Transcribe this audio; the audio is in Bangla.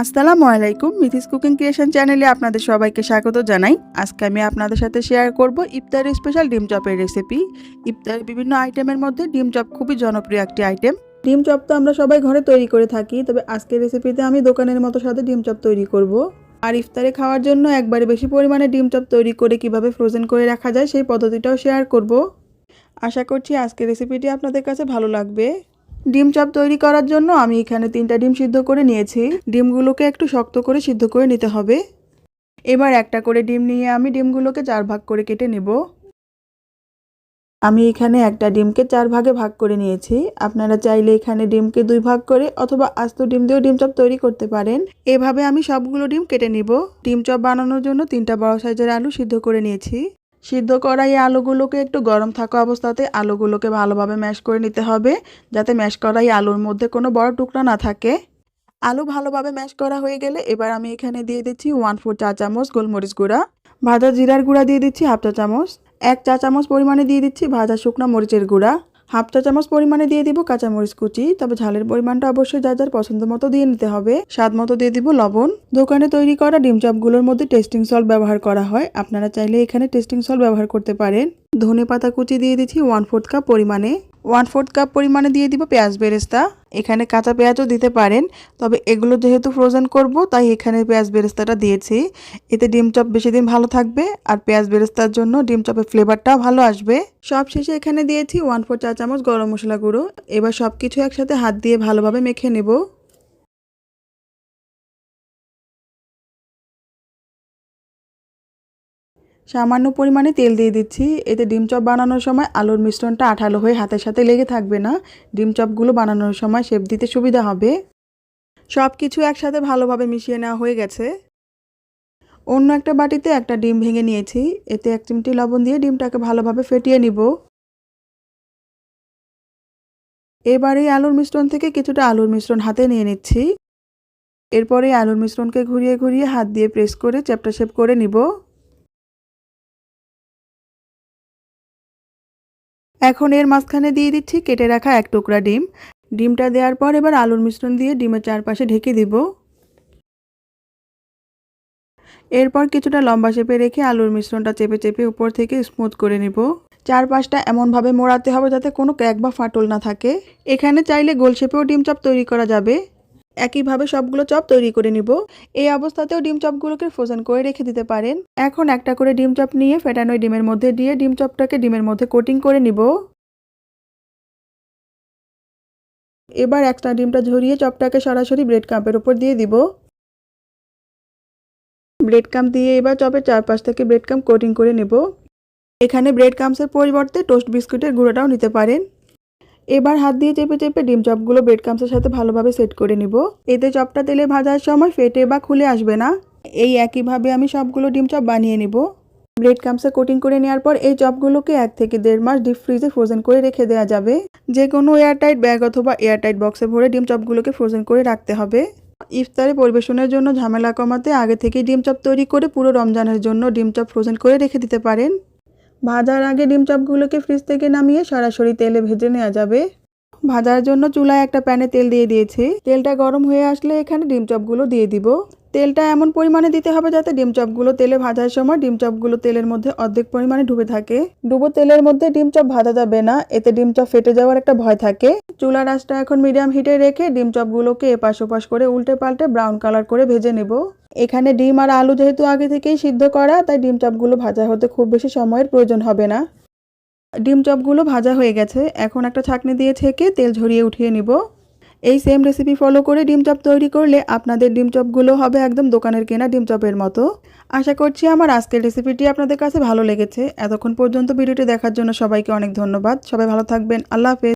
আসসালামু আলাইকুম, মিথিস কুকিং ক্রিয়েশন চ্যানেলে আপনাদের সবাইকে স্বাগত জানাই। আজকে আমি আপনাদের সাথে শেয়ার করব ইফতারের স্পেশাল ডিম চপের রেসিপি ইফতারের বিভিন্ন আইটেমের মধ্যে ডিম চপ খুবই জনপ্রিয় একটি আইটেম ডিম চপ তো আমরা সবাই ঘরে তৈরি করে থাকি, তবে আজকের রেসিপিতে আমি দোকানের মতো সাথে ডিম চপ তৈরি করব। আর ইফতারে খাওয়ার জন্য একবারে বেশি পরিমাণে ডিম চপ তৈরি করে কীভাবে ফ্রোজেন করে রাখা যায় সেই পদ্ধতিটাও শেয়ার করব। আশা করছি আজকের রেসিপিটি আপনাদের কাছে ভালো লাগবে। ডিম চপ তৈরি করার জন্য আমি এখানে তিনটা ডিম সিদ্ধ করে নিয়েছি। ডিমগুলোকে একটু শক্ত করে সিদ্ধ করে নিতে হবে। এবার একটা করে ডিম নিয়ে আমি ডিমগুলোকে চার ভাগ করে কেটে নেব। আমি এখানে একটা ডিমকে চার ভাগে ভাগ করে নিয়েছি। আপনারা চাইলে এখানে ডিমকে দুই ভাগ করে অথবা আস্ত ডিম দিয়েও ডিম চপ তৈরি করতে পারেন। এভাবে আমি সবগুলো ডিম কেটে নিব। ডিম চপ বানানোর জন্য তিনটা বড় সাইজের আলু সিদ্ধ করে নিয়েছি। সিদ্ধ করা এই আলুগুলোকে একটু গরম থাকা অবস্থাতে আলুগুলোকে ভালোভাবে ম্যাশ করে নিতে হবে, যাতে ম্যাশ করা এই আলুর মধ্যে কোনো বড় টুকরা না থাকে। আলু ভালোভাবে ম্যাশ করা হয়ে গেলে এবার আমি এখানে দিয়ে দিচ্ছি ওয়ান ফোর চা চামচ গোলমরিচ গুঁড়া, ভাজা জিরার গুঁড়া দিয়ে দিচ্ছি হাফ চা চামচ, এক চা চামচ পরিমাণে দিয়ে দিচ্ছি ভাজা শুকনো মরিচের গুঁড়া। হাফ চা চামচ পরিমাণে দিয়ে দিব কাঁচামরিচ কুচি, তবে ঝালের পরিমাণটা অবশ্যই যা যার পছন্দ মতো দিয়ে নিতে হবে। স্বাদ মতো দিয়ে দিব লবণ। দোকানে তৈরি করা ডিম চপগুলোর মধ্যে টেস্টিং সল্ট ব্যবহার করা হয়। আপনারা চাইলে এখানে টেস্টিং সল্ট ব্যবহার করতে পারেন। ধনে পাতা কুচি দিয়ে দিচ্ছি ওয়ান ফোর্থ কাপ পরিমাণে। ওয়ান ফোর্থ কাপ পরিমাণে দিয়ে দিব পেঁয়াজ বেরেস্তা। এখানে কাঁচা পেঁয়াজও দিতে পারেন, তবে এগুলো যেহেতু ফ্রোজেন করব, তাই এখানে পেঁয়াজ বেরেস্তাটা দিয়েছি। এতে ডিম চপ বেশি দিন ভালো থাকবে, আর পেঁয়াজ বেরেস্তার জন্য ডিম চপের ফ্লেভারটাও ভালো আসবে। সব শেষে এখানে দিয়েছি ওয়ান ফোর চা চামচ গরম মশলা গুঁড়ো। এবার সব কিছু একসাথে হাত দিয়ে ভালোভাবে মেখে নেব। সামান্য পরিমাণে তেল দিয়ে দিচ্ছি। এতে ডিম চপ বানানোর সময় আলুর মিশ্রণটা আঠালো হয়ে হাতের সাথে লেগে থাকবে না। ডিম চপগুলো বানানোর সময় শেপ দিতে সুবিধা হবে। সব কিছু একসাথে ভালোভাবে মিশিয়ে নেওয়া হয়ে গেছে। অন্য একটা বাটিতে একটা ডিম ভেঙে নিয়েছি। এতে এক চিমটি লবণ দিয়ে ডিমটাকে ভালোভাবে ফেটিয়ে নিব। এবার এই আলুর মিশ্রণ থেকে কিছুটা আলুর মিশ্রণ হাতে নিয়ে নিচ্ছি। এরপরে আলুর মিশ্রণকে ঘুরিয়ে ঘুরিয়ে হাত দিয়ে প্রেস করে চ্যাপটা শেপ করে নিব। এখন এর মাঝখানে দিয়ে দিচ্ছি কেটে রাখা এক টুকরা ডিম। ডিমটা দেওয়ার পর এবার আলুর মিশ্রণ দিয়ে ডিমের চারপাশে ঢেকে দিব। এরপর কিছুটা লম্বা শেপে রেখে আলুর মিশ্রণটা চেপে চেপে উপর থেকে স্মুথ করে নিব। চারপাশটা এমনভাবে মোড়াতে হবে যাতে কোনো ক্যাক বা ফাটল না থাকে। এখানে চাইলে গোল শেপেও ডিম চপ তৈরি করা যাবে। একইভাবে সবগুলো চপ তৈরি করে নিব। এই অবস্থাতেও ডিম চপগুলোকে ফ্রোজেন করে রেখে দিতে পারেন। এখন একটা করে ডিম চপ নিয়ে ফেটানো ডিমের মধ্যে দিয়ে ডিম চপটাকে ডিমের মধ্যে কোটিং করে নিব। এবার একটা ডিমটা ঝরিয়ে চপটাকে সরাসরি ব্রেড কাম্পের উপর দিয়ে দিব। ব্রেড কাম্প দিয়ে এবার চপের চারপাশ থেকে ব্রেড কাম্প কোটিং করে নেব। এখানে ব্রেড কাম্পসের পরিবর্তে টোস্ট বিস্কুটের গুঁড়োটাও নিতে পারেন। এবার হাত দিয়ে চেপে চেপে ডিম চপগুলো ব্রেড কাম্পসের সাথে ভালোভাবে সেট করে নিব। এতে চপটা তেলে ভাজার সময় ফেটে বা খুলে আসবে না। এই একইভাবে আমি সবগুলো ডিম চপ বানিয়ে নিব। ব্রেড কামসে কোটিং করে নেওয়ার পর এই চপগুলোকে এক থেকে দেড় মাস ডিপ ফ্রিজে ফ্রোজেন করে রেখে দেওয়া যাবে। যে কোনো এয়ারটাইট ব্যাগ অথবা এয়ারটাইট বক্সে ভরে ডিম চপগুলোকে ফ্রোজেন করে রাখতে হবে। ইফতারে পরিবেশনের জন্য ঝামেলা কমাতে আগে থেকেই ডিম চপ তৈরি করে পুরো রমজানের জন্য ডিম চপ ফ্রোজেন করে রেখে দিতে পারেন। ভাজার আগে ডিম চপগুলোকে ফ্রিজ থেকে নামিয়ে সরাসরি তেলে ভেজে নেওয়া যাবে। ভাজার জন্য চুলায় একটা প্যানে তেল দিয়ে দিয়েছি। তেলটা গরম হয়ে আসলে এখানে ডিম চপগুলো দিয়ে দিব। তেলটা এমন পরিমাণে দিতে হবে যাতে ডিম চপগুলো তেলে ভাজার সময় ডিম চপগুলো তেলের মধ্যে অর্ধেক পরিমাণে ডুবে থাকে। ডুবো তেলের মধ্যে ডিম চপ ভাজা যাবে না, এতে ডিম চপ ফেটে যাওয়ার একটা ভয় থাকে। চুলার আঁচটা এখন মিডিয়াম হিটে রেখে ডিম চপগুলোকে এপাশ ওপাশ করে উল্টে পাল্টে ব্রাউন কালার করে ভেজে নেব। এখানে ডিম আর আলু যেহেতু আগে থেকেই সিদ্ধ করা, তাই ডিম চপগুলো ভাজা হতে খুব বেশি সময়ের প্রয়োজন হবে না। ডিম চপগুলো ভাজা হয়ে গেছে, এখন একটা ছাকনি দিয়ে ছেঁকে তেল ঝরিয়ে উঠিয়ে নিব। এই সেম রেসিপি ফলো করে ডিম চপ তৈরি করলে আপনাদের ডিম চপগুলো হবে একদম দোকানের কেনা ডিম চপের মতো। আশা করছি আমার আজকের রেসিপিটি আপনাদের কাছে ভালো লেগেছে। এতক্ষণ পর্যন্ত ভিডিওটি দেখার জন্য সবাইকে অনেক ধন্যবাদ। সবাই ভালো থাকবেন। আল্লাহ হাফেজ।